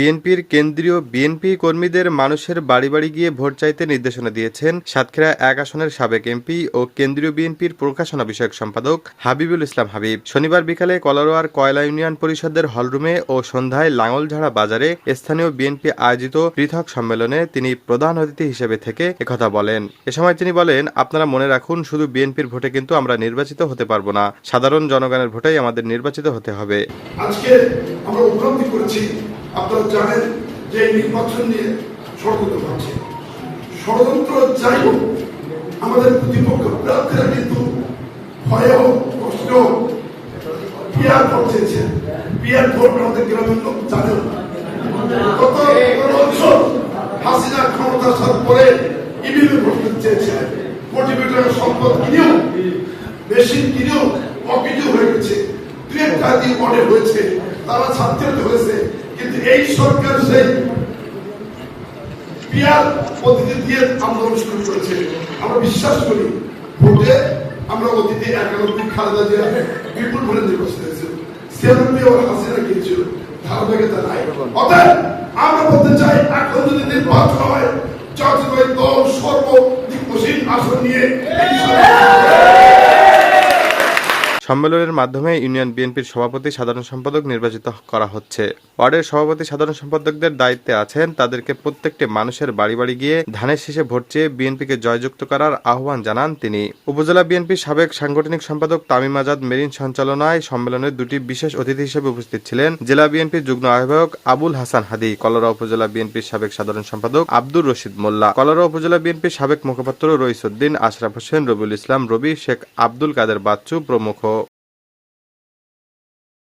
বিএনপির কেন্দ্রীয় বিএনপি কর্মীদের মানুষের বাড়ি বাড়ি গিয়ে ভোট চাইতে নির্দেশনা দিয়েছেন সাতক্ষীরা এক আসনের সাবেক এমপি ও কেন্দ্রীয় বিএনপির প্রকাশনা বিষয়ক সম্পাদক হাবিবুল ইসলাম হাবিব। শনিবার বিকালে কলারোয়ার কয়লা ইউনিয়ন পরিষদের হলরুমে ও সন্ধ্যায় লাঙলঝাড়া বাজারে স্থানীয় বিএনপি আয়োজিত পৃথক সম্মেলনে তিনি প্রধান অতিথি হিসেবে থেকে একথা বলেন। এ সময় তিনি বলেন, আপনারা মনে রাখুন, শুধু বিএনপির ভোটে কিন্তু আমরা নির্বাচিত হতে পারব না। সাধারণ জনগণের ভোটেই আমাদের নির্বাচিত হতে হবে। আজকে আমরা উপলব্ধি করেছি আপনারা জানেন যে নির্বাচন নিয়ে ষড়যন্ত্র হচ্ছে। ষড়যন্ত্র যাই হোক, আমাদের প্রতিপক্ষ প্রার্থীরা কিন্তু ভয় হোক কষ্ট হোক পিয়ার ভোট চেয়েছে পিয়ার ভোট আমাদের গ্রামের লোক জানে না। গত বছর হাসিনা ক্ষমতা আসার পরে ইভিএমে ভোট দিতে চেয়েছে মোটিভেটর সম্পদ কিনেও মেশিন কিনেও অকেজো হয়ে গেছে। দু একটা মনে হয়েছে, তারা ছাত্রতে হয়েছে। কিন্তু এই সরকার পদ্ধতি দিয়ে আন্দোলন শুরু করেছে, আমরা বিশ্বাস করি ভোটে আমরা অতীতে একানব্বই খালেদা জিয়া বিপুল হাসিনা গিয়েছিল নাই। অতএব আমরা বলতে চাই, এখন যদি নির্বাচন হয় দল আসন নিয়ে সম্মেলনের মাধ্যমে ইউনিয়ন বিএনপির সভাপতি, সাধারণ সম্পাদক নির্বাচিত করা হচ্ছে। ওয়ার্ডের সভাপতি, সাধারণ সম্পাদকদের দায়িত্বে আছেন তাদেরকে প্রত্যেকটি মানুষের বাড়ি বাড়ি গিয়ে ধানের শেষে ভোট চেয়ে বিএনপিকে জয়যুক্ত করার আহ্বান জানান তিনি। উপজেলা বিএনপির সাবেক সাংগঠনিক সম্পাদক তামিম আজাদ মেরিন সঞ্চালনায় সম্মেলনের দুটি বিশেষ অতিথি হিসেবে উপস্থিত ছিলেন জেলা বিএনপির যুগ্ম আহ্বায়ক আবুল হাসান হাদি, কলরা উপজেলা বিএনপির সাবেক সাধারণ সম্পাদক আব্দুর রশিদ মোল্লা, কলরা উপজেলা বিএনপির সাবেক মুখপাত্র রইসুদ্দিন, আশরাফ হোসেন, রবিউল ইসলাম, রবি শেখ আব্দুল কাদের বাচ্চু প্রমুখ।